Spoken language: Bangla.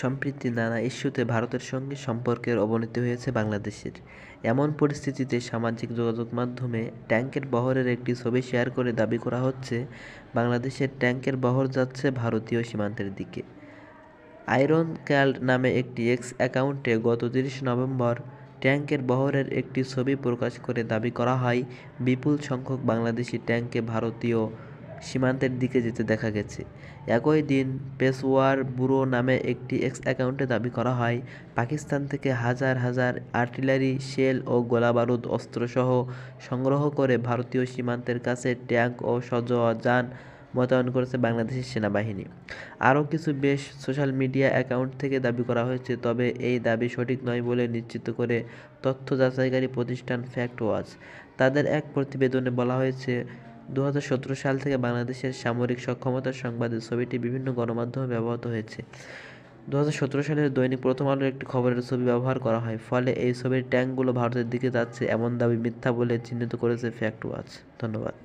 সম্প্রতি নানা ইস্যুতে ভারতের সঙ্গে সম্পর্কের অবনতি হয়েছে বাংলাদেশের। এমন পরিস্থিতিতে সামাজিক যোগাযোগ মাধ্যমে ট্যাঙ্কের বহরের একটি ছবি শেয়ার করে দাবি করা হচ্ছে, বাংলাদেশের ট্যাঙ্কের বহর যাচ্ছে ভারতীয় সীমান্তের দিকে। আয়রন ক্যাল্ড নামে একটি এক্স অ্যাকাউন্টে গত তিরিশ নভেম্বর ট্যাঙ্কের বহরের একটি ছবি প্রকাশ করে দাবি করা হয়, বিপুল সংখ্যক বাংলাদেশি ট্যাঙ্কে ভারতীয় সীমান্তের দিকে যেতে দেখা গেছে। একই দিন পেশোয়ার ব্যুরো নামে একটি এক্স অ্যাকাউন্টে দাবি করা হয়, পাকিস্তান থেকে হাজার হাজার আর্টিলারি, শেল ও গোলাবারুদ অস্ত্রসহ সংগ্রহ করে ভারতীয় সীমান্তের কাছে ট্যাঙ্ক ও সজোযান মোতায়েন করেছে বাংলাদেশের সেনাবাহিনী। আরও কিছু বেশ সোশ্যাল মিডিয়া অ্যাকাউন্ট থেকে দাবি করা হয়েছে, তবে এই দাবি সঠিক নয় বলে নিশ্চিত করে তথ্য যাচাইকারী প্রতিষ্ঠান ফ্যাক্ট ওয়াচ তাদের এক প্রতিবেদনে বলা হয়েছে দু হাজার সতেরো সাল থেকে বাংলাদেশের সামরিক সক্ষমতার সংবাদে ছবিটি বিভিন্ন গণমাধ্যমে ব্যবহৃত হয়েছে। দু হাজার সতেরো সালের দৈনিক প্রথম আলোর একটি খবরের ছবি ব্যবহার করা হয়, ফলে এই ছবির ট্যাঙ্কগুলো ভারতের দিকে যাচ্ছে, এমন দাবি মিথ্যা বলে চিহ্নিত করেছে ফ্যাক্ট ওয়াচ ধন্যবাদ।